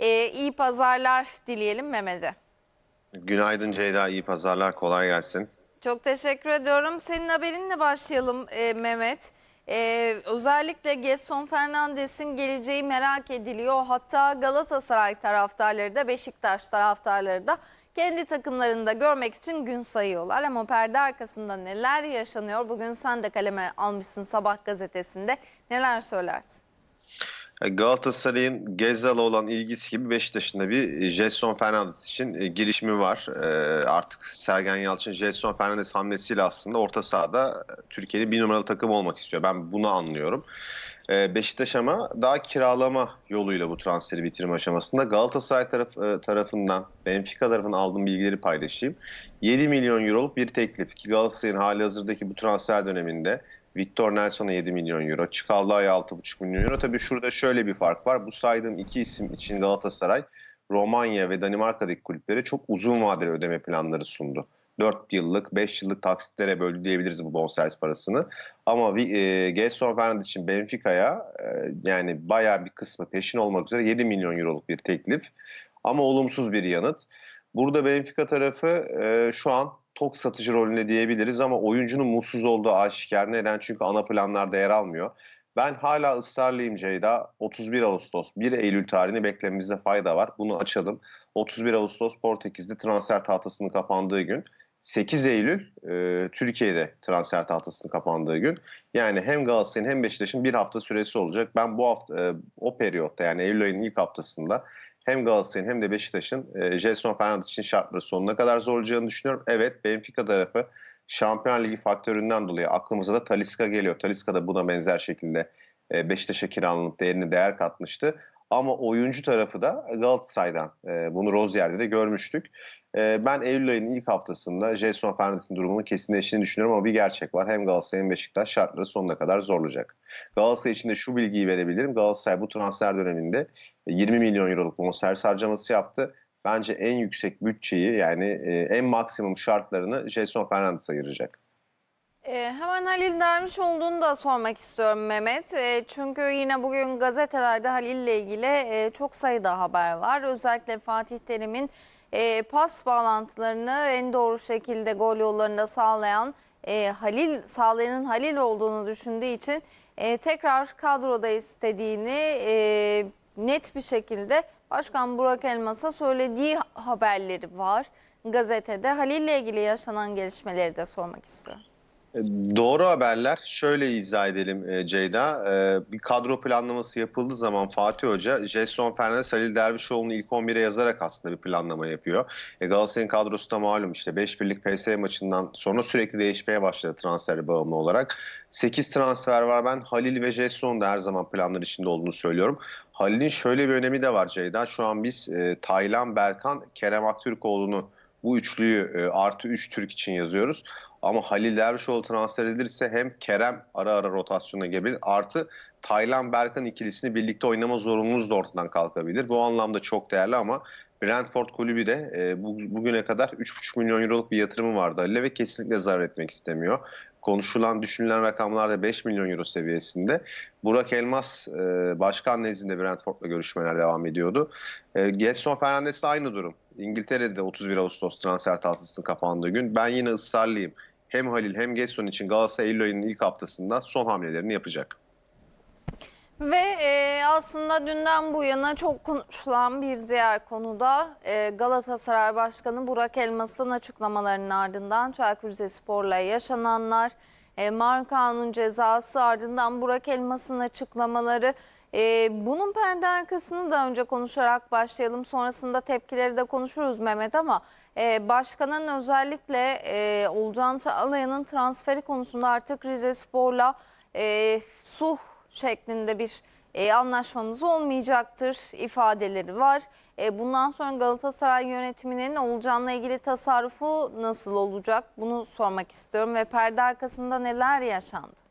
E, iyi pazarlar dileyelim Mehmet'e. Günaydın Ceyda, iyi pazarlar, kolay gelsin. Çok teşekkür ediyorum. Senin haberinle başlayalım e, Mehmet. E, özellikle Gerson Fernandes'in geleceği merak ediliyor. Hatta Galatasaray taraftarları da Beşiktaş taraftarları da kendi takımlarında görmek için gün sayıyorlar. Ama perde arkasında neler yaşanıyor? Bugün sen de kaleme almışsın Sabah gazetesinde. Neler söylersin? Galatasaray'ın Gezzal'a olan ilgisi gibi Beşiktaş'ın da bir Jetson Fernandes için e, girişimi var. E, Artık Sergen Yalçın Jetson Fernandes hamlesiyle aslında orta sahada Türkiye'de bir numaralı takım olmak istiyor. Ben bunu anlıyorum. E, Beşiktaş ama daha kiralama yoluyla bu transferi bitirme aşamasında Galatasaray taraf, e, tarafından Benfica tarafından aldığım bilgileri paylaşayım. 7 milyon euroluk bir teklif ki Galatasaray'ın hali hazırdaki bu transfer döneminde Victor Nelson'a 7 milyon euro, Çikalda'ya 6,5 milyon euro. Tabii şurada şöyle bir fark var. Bu saydığım iki isim için Galatasaray, Romanya ve Danimarka'daki kulüplere çok uzun vadeli ödeme planları sundu. 4 yıllık, 5 yıllık taksitlere böldü diyebiliriz bu bonservis parasını. Ama e, Gelson Fernandes için Benfica'ya e, yani bayağı bir kısmı peşin olmak üzere 7 milyon euroluk bir teklif. Ama olumsuz bir yanıt. Burada Benfica tarafı e, şu an tok satıcı rolünde diyebiliriz ama oyuncunun mutsuz olduğu aşikar. Neden? Çünkü ana planlarda yer almıyor. Ben hala ısrarlıyım Ceyda. 31 Ağustos, 1 Eylül tarihini beklememizde fayda var. Bunu açalım. 31 Ağustos Portekiz'de transfer tahtasının kapandığı gün. 8 Eylül e, Türkiye'de transfer tahtasının kapandığı gün. Yani hem Galatasaray'ın hem Beşiktaş'ın bir hafta süresi olacak. Ben bu hafta e, o periyotta yani Eylül ayının ilk haftasında hem Galatasaray'ın hem de Beşiktaş'ın e, Gelson Fernandes için şartları sonuna kadar zorlayacağını düşünüyorum. Evet Benfica tarafı Şampiyon Ligi faktöründen dolayı aklımıza da Talisca geliyor. Talisca da buna benzer şekilde e, Beşiktaş'a kiralanıp değerini değer katmıştı. Ama oyuncu tarafı da Galatasaray'dan. E, bunu Rozier'de de görmüştük. E, ben Eylül ayının ilk haftasında Jason Fernandes'in durumunun kesinleştiğini düşünüyorum ama bir gerçek var. Hem Galatasaray hem Beşiktaş şartları sonuna kadar zorlayacak. Galatasaray için de şu bilgiyi verebilirim. Galatasaray bu transfer döneminde 20 milyon euroluk bonservis harcaması yaptı. Bence en yüksek bütçeyi yani e, en maksimum şartlarını Jason Fernandes'e ayıracak. E, hemen Halil Derviş olduğunu da sormak istiyorum Mehmet. E, çünkü yine bugün gazetelerde Halil ile ilgili e, çok sayıda haber var. Özellikle Fatih Terim'in e, pas bağlantılarını en doğru şekilde gol yollarında sağlayan e, Halil sağlayanın Halil olduğunu düşündüğü için tekrar kadroda istediğini net bir şekilde Başkan Burak Elmas'a söylediği haberleri var gazetede. Halil ile ilgili yaşanan gelişmeleri de sormak istiyorum. Doğru haberler. Şöyle izah edelim e, Ceyda. E, Bir kadro planlaması yapıldığı zaman Fatih Hoca, Jason Fernandes, Halil Dervişoğlu'nu ilk 11'e yazarak aslında bir planlama yapıyor. E, Galatasaray'ın kadrosu da malum işte 5 birlik PSV maçından sonra sürekli değişmeye başladı transferi bağımlı olarak. 8 transfer var. Ben Halil ve Jason'un da her zaman planlar içinde olduğunu söylüyorum. Halil'in şöyle bir önemi de var Ceyda. Şu an biz Taylan, Berkan, Kerem Aktürkoğlu'nu bu üçlüyü e, artı 3 Türk için yazıyoruz. Ama Halil Dervişoğlu transfer edilirse hem Kerem ara ara rotasyona gelebilir artı Taylan Berkan ikilisini birlikte oynama zorunluluğumuz da ortadan kalkabilir. Bu anlamda çok değerli ama Brentford kulübü de e, bu, bugüne kadar 3,5 milyon euroluk bir yatırımı vardı Halil'e ve kesinlikle zarar etmek istemiyor. Konuşulan, düşünülen rakamlar da 5 milyon euro seviyesinde. Burak Elmas e, başkan nezdinde Brentford'la görüşmeler devam ediyordu. E, Gelson Fernandes'le aynı durum. İngiltere'de 31 Ağustos transfer tahtasının kapandığı gün. Ben yine ısrarlıyım. Hem Halil hem Gelson için Galatasaray Eylül ayının ilk haftasında son hamlelerini yapacak. Ve e, aslında dünden bu yana çok konuşulan bir diğer konuda e, Galatasaray Başkanı Burak Elmas'ın açıklamalarının ardından Çaykur Rizespor'la yaşananlar, e, Markan'ın cezası ardından Burak Elmas'ın açıklamaları. E, bunun perde arkasını da önce konuşarak başlayalım. Sonrasında tepkileri de konuşuruz Mehmet ama e, başkanın özellikle e, Olcan Çağlayan'ın transferi konusunda artık Rizespor'la e, suh şeklinde bir e, anlaşmamız olmayacaktır ifadeleri var. E, bundan sonra Galatasaray yönetiminin Olcan'la ilgili tasarrufu nasıl olacak bunu sormak istiyorum ve perde arkasında neler yaşandı?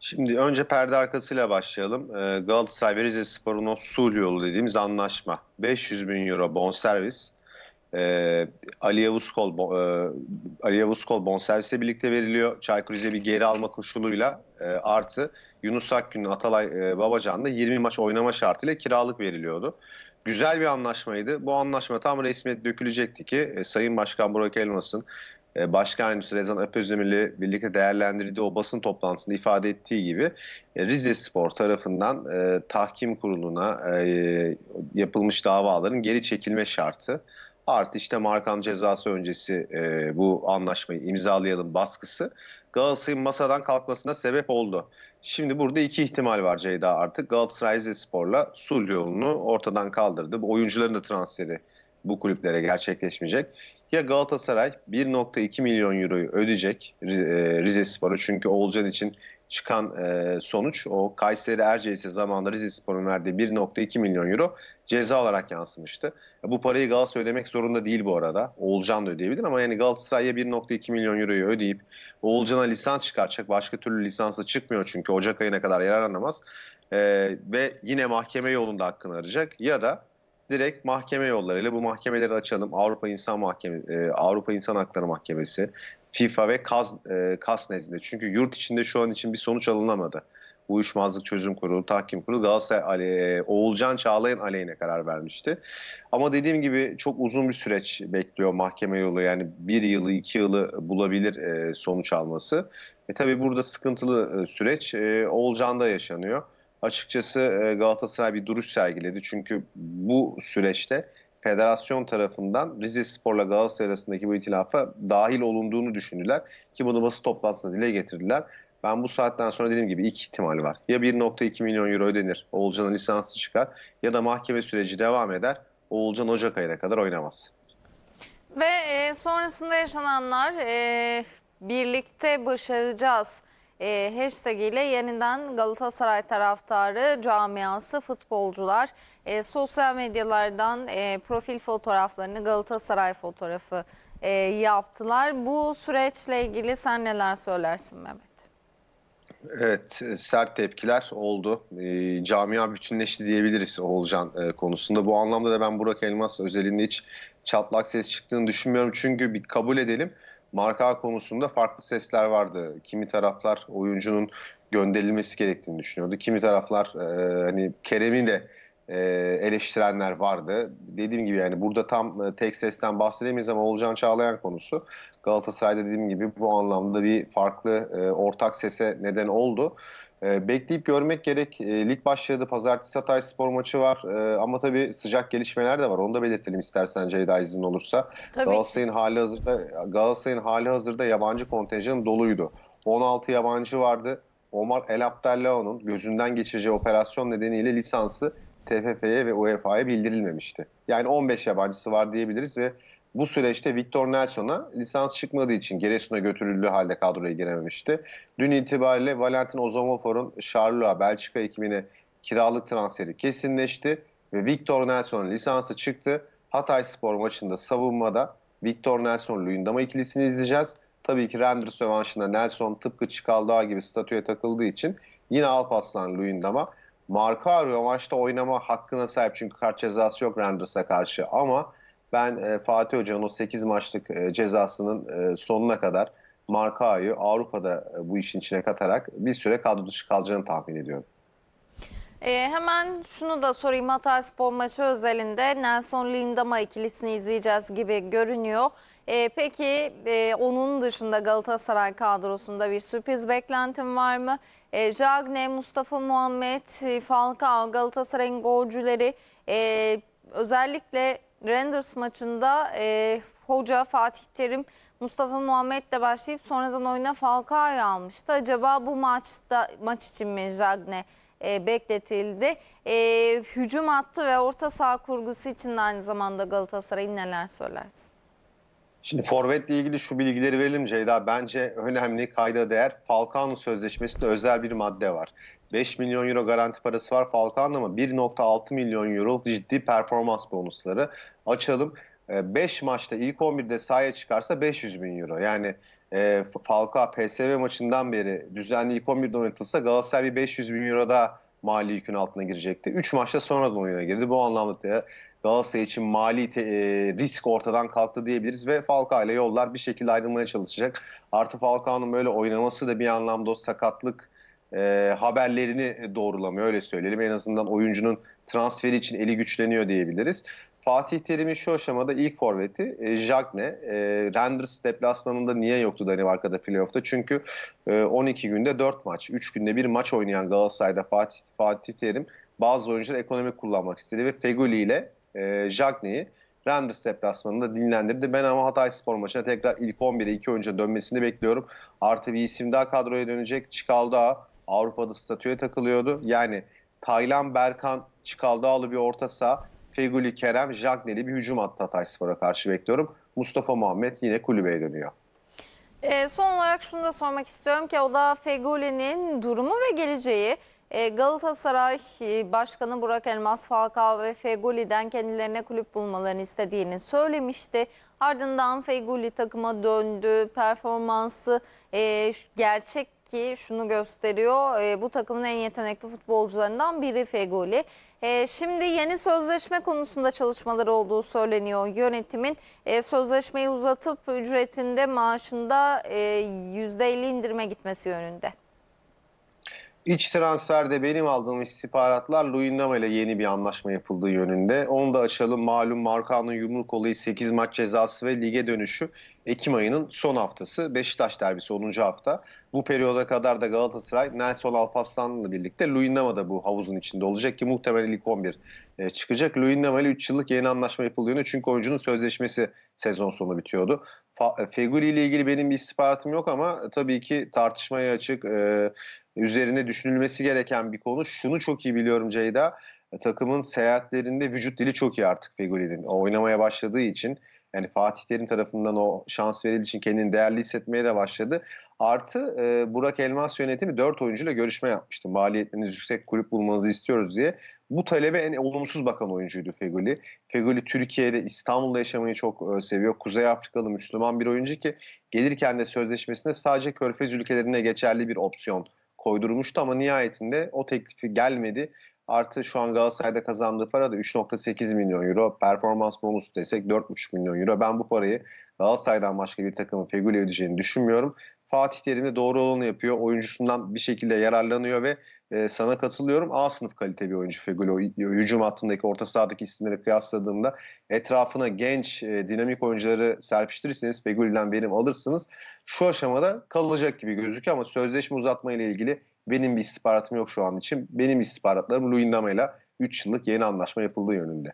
Şimdi önce perde arkasıyla başlayalım. Ee, Galatasaray ve Rizespor'un o sulh yolu dediğimiz anlaşma. 500 bin euro bonservis, E, Ali Yavuz Kol, e, Ali Yavuz Kol bonservisle birlikte veriliyor. Çaykur Rize bir geri alma koşuluyla e, artı Yunus Akgün'ün Atalay e, Babacan'da 20 maç oynama şartıyla kiralık veriliyordu. Güzel bir anlaşmaydı. Bu anlaşma tam resmiyet dökülecekti ki e, Sayın Başkan Burak Elmas'ın e, Başkan Yardımcısı Rezan Öpözdemir'le birlikte değerlendirdiği o basın toplantısında ifade ettiği gibi e, Rize Spor tarafından e, tahkim kuruluna e, yapılmış davaların geri çekilme şartı artı işte Markan cezası öncesi e, bu anlaşmayı imzalayalım baskısı Galatasaray'ın masadan kalkmasına sebep oldu. Şimdi burada iki ihtimal var Ceyda artık. Galatasaray Rizespor'la sulh yolunu ortadan kaldırdı. Bu oyuncuların da transferi bu kulüplere gerçekleşmeyecek. Ya Galatasaray 1.2 milyon euroyu ödeyecek Rize- e, Rizespor'a çünkü Oğulcan için çıkan e, sonuç o Kayseri Erciyes'e zamanında Rizespor'un verdiği 1.2 milyon euro ceza olarak yansımıştı. Bu parayı Galatasaray ödemek zorunda değil bu arada. Oğulcan da ödeyebilir ama yani Galatasaray'a 1.2 milyon euroyu ödeyip Oğulcan'a lisans çıkartacak. Başka türlü lisansı çıkmıyor çünkü Ocak ayına kadar yararlanamaz. Ee, ve yine mahkeme yolunda hakkını arayacak. Ya da direkt mahkeme yollarıyla bu mahkemeleri açalım. Avrupa İnsan Mahkeme, e, Avrupa İnsan Hakları Mahkemesi, FIFA ve KAS, e, KAS nezdinde. Çünkü yurt içinde şu an için bir sonuç alınamadı. Uyuşmazlık Çözüm Kurulu, Tahkim Kurulu Galatasaray Ale- e, Oğulcan Çağlayan aleyhine karar vermişti. Ama dediğim gibi çok uzun bir süreç bekliyor mahkeme yolu. Yani bir yılı, iki yılı bulabilir e, sonuç alması. E tabii burada sıkıntılı e, süreç e, Oğulcan'da yaşanıyor. Açıkçası e, Galatasaray bir duruş sergiledi. Çünkü bu süreçte federasyon tarafından Rize Spor'la Galatasaray arasındaki bu itilafa dahil olunduğunu düşündüler. Ki bunu basın toplantısında dile getirdiler. Ben bu saatten sonra dediğim gibi iki ihtimal var. Ya 1.2 milyon euro ödenir, Oğulcan'ın lisansı çıkar ya da mahkeme süreci devam eder. Oğulcan Ocak ayına kadar oynamaz. Ve e, sonrasında yaşananlar e, birlikte başaracağız e, hashtag ile yeniden Galatasaray taraftarı camiası futbolcular e, sosyal medyalardan e, profil fotoğraflarını Galatasaray fotoğrafı e, yaptılar. Bu süreçle ilgili sen neler söylersin Mehmet? Evet, e, sert tepkiler oldu. E, camia bütünleşti diyebiliriz Oğulcan e, konusunda. Bu anlamda da ben Burak Elmas özelinde hiç çatlak ses çıktığını düşünmüyorum. Çünkü bir kabul edelim, marka konusunda farklı sesler vardı. Kimi taraflar oyuncunun gönderilmesi gerektiğini düşünüyordu. Kimi taraflar e, hani Kerem'i de e, eleştirenler vardı. Dediğim gibi yani burada tam e, tek sesten bahsedemeyiz ama Oğulcan Çağlayan konusu Galatasaray'da dediğim gibi bu anlamda bir farklı e, ortak sese neden oldu. E, bekleyip görmek gerek. E, lig başladı. Pazartesi Hatay Spor maçı var. E, ama tabii sıcak gelişmeler de var. Onu da belirtelim istersen Ceyda izin olursa. Tabii. Galatasaray'ın hali hazırda Galatasaray'ın hali hazırda yabancı kontenjanı doluydu. 16 yabancı vardı. Omar El Abdellao'nun gözünden geçireceği operasyon nedeniyle lisansı TFF'ye ve UEFA'ya bildirilmemişti. Yani 15 yabancısı var diyebiliriz ve bu süreçte Victor Nelson'a lisans çıkmadığı için Giresun'a götürüldüğü halde kadroya girememişti. Dün itibariyle Valentin Ozomofor'un Charleroi Belçika ekibine kiralık transferi kesinleşti ve Victor Nelson'un lisansı çıktı. Hatay Spor maçında savunmada Victor Nelson Luyendama ikilisini izleyeceğiz. Tabii ki Renders rövanşında Nelson tıpkı Çikaldağ gibi statüye takıldığı için yine Alpaslan Luyendama. Marka rövanşta oynama hakkına sahip çünkü kart cezası yok Renders'a karşı ama ben e, Fatih Hoca'nın o 8 maçlık e, cezasının e, sonuna kadar Markao'yu Avrupa'da e, bu işin içine katarak bir süre kadro dışı kalacağını tahmin ediyorum. Ee, hemen şunu da sorayım Hatay Spor maçı özelinde Nelson Lindama ikilisini izleyeceğiz gibi görünüyor. Ee, peki e, onun dışında Galatasaray kadrosunda bir sürpriz beklentin var mı? E, Jagne, Mustafa Muhammed, e, Falcao Galatasaray'ın golcüleri e, özellikle Renders maçında e, hoca Fatih Terim Mustafa Muhammed'le başlayıp sonradan oyuna Falcao'yu almıştı. Acaba bu maçta maç için mi Jagne e, bekletildi? E, hücum attı ve orta saha kurgusu için de aynı zamanda Galatasaray'ın neler söylersin? Şimdi forvetle ilgili şu bilgileri verelim Ceyda. Bence önemli kayda değer Falcao'nun sözleşmesinde özel bir madde var. 5 milyon euro garanti parası var Falcao'nun ama 1.6 milyon euro ciddi performans bonusları. Açalım. 5 maçta ilk 11'de sahaya çıkarsa 500 bin euro. Yani e, Falcao PSV maçından beri düzenli ilk 11'de oynatılsa Galatasaray bir 500 bin euro daha mali yükün altına girecekti. 3 maçta sonradan oyuna girdi. Bu anlamda da Galatasaray için mali te- e, risk ortadan kalktı diyebiliriz ve Falcao ile yollar bir şekilde ayrılmaya çalışacak. Artı Falcao'nun böyle oynaması da bir anlamda o sakatlık e, haberlerini doğrulamıyor öyle söyleyelim. En azından oyuncunun transferi için eli güçleniyor diyebiliriz. Fatih Terim'in şu aşamada ilk forveti e, Jagne. E, Renders deplasmanında niye yoktu Danimarka'da playoff'ta? Çünkü e, 12 günde 4 maç, 3 günde bir maç oynayan Galatasaray'da Fatih, Fatih Terim bazı oyuncuları ekonomik kullanmak istedi ve Feguli ile e, Jagne'yi Renders deplasmanında dinlendirdi. Ben ama Hatay Spor maçına tekrar ilk 11'e iki oyuncu dönmesini bekliyorum. Artı bir isim daha kadroya dönecek. Çikaldağ Avrupa'da statüye takılıyordu. Yani Taylan Berkan Çikaldağlı bir orta saha. Feguli Kerem Jagneli bir hücum attı Hatay karşı bekliyorum. Mustafa Muhammed yine kulübeye dönüyor. E, son olarak şunu da sormak istiyorum ki o da Fegoli'nin durumu ve geleceği. E, Galatasaray e, Başkanı Burak Elmas Falcao ve Fegoli'den kendilerine kulüp bulmalarını istediğini söylemişti. Ardından Fegoli takıma döndü. Performansı e, gerçek ki şunu gösteriyor. E, bu takımın en yetenekli futbolcularından biri Fegoli. E, şimdi yeni sözleşme konusunda çalışmaları olduğu söyleniyor yönetimin. E, sözleşmeyi uzatıp ücretinde maaşında e, %50 indirime gitmesi yönünde. İç transferde benim aldığım istihbaratlar Luyendama ile yeni bir anlaşma yapıldığı yönünde. Onu da açalım. Malum Markan'ın yumruk olayı 8 maç cezası ve lige dönüşü Ekim ayının son haftası. Beşiktaş derbisi 10. hafta. Bu periyoda kadar da Galatasaray Nelson Alparslan'la birlikte Luyendama da bu havuzun içinde olacak ki muhtemelen ilk 11 e, çıkacak. Luyendama ile 3 yıllık yeni anlaşma yönünde çünkü oyuncunun sözleşmesi sezon sonu bitiyordu. Fa- e, Feguli ile ilgili benim bir istihbaratım yok ama tabii ki tartışmaya açık, e, üzerine düşünülmesi gereken bir konu. Şunu çok iyi biliyorum Ceyda. e, Takımın seyahatlerinde vücut dili çok iyi artık Fegoli'nin. Oynamaya başladığı için yani Fatih Terim tarafından o şans verildiği için kendini değerli hissetmeye de başladı. Artı e, Burak Elmas yönetimi 4 oyuncuyla görüşme yapmıştı. Maliyetleriniz yüksek kulüp bulmanızı istiyoruz diye. Bu talebe en olumsuz bakan oyuncuydu Fegoli. Fegoli Türkiye'de İstanbul'da yaşamayı çok e, seviyor. Kuzey Afrikalı Müslüman bir oyuncu ki gelirken de sözleşmesinde sadece Körfez ülkelerine geçerli bir opsiyon koydurmuştu ama nihayetinde o teklifi gelmedi. Artı şu an Galatasaray'da kazandığı para da 3.8 milyon euro. Performans bonusu desek 4.5 milyon euro. Ben bu parayı Galatasaray'dan başka bir takımın Fegüli'ye ödeyeceğini düşünmüyorum. Fatih Terim de doğru olanı yapıyor. Oyuncusundan bir şekilde yararlanıyor ve e, sana katılıyorum. A sınıf kalite bir oyuncu Fegüli. O hücum hattındaki orta sahadaki isimleri kıyasladığımda etrafına genç, e, dinamik oyuncuları serpiştirirseniz Fegüli'den verim alırsınız. Şu aşamada kalacak gibi gözüküyor ama sözleşme uzatma ile ilgili benim bir istihbaratım yok şu an için. Benim istihbaratlarım Luyendama ile 3 yıllık yeni anlaşma yapıldığı yönünde.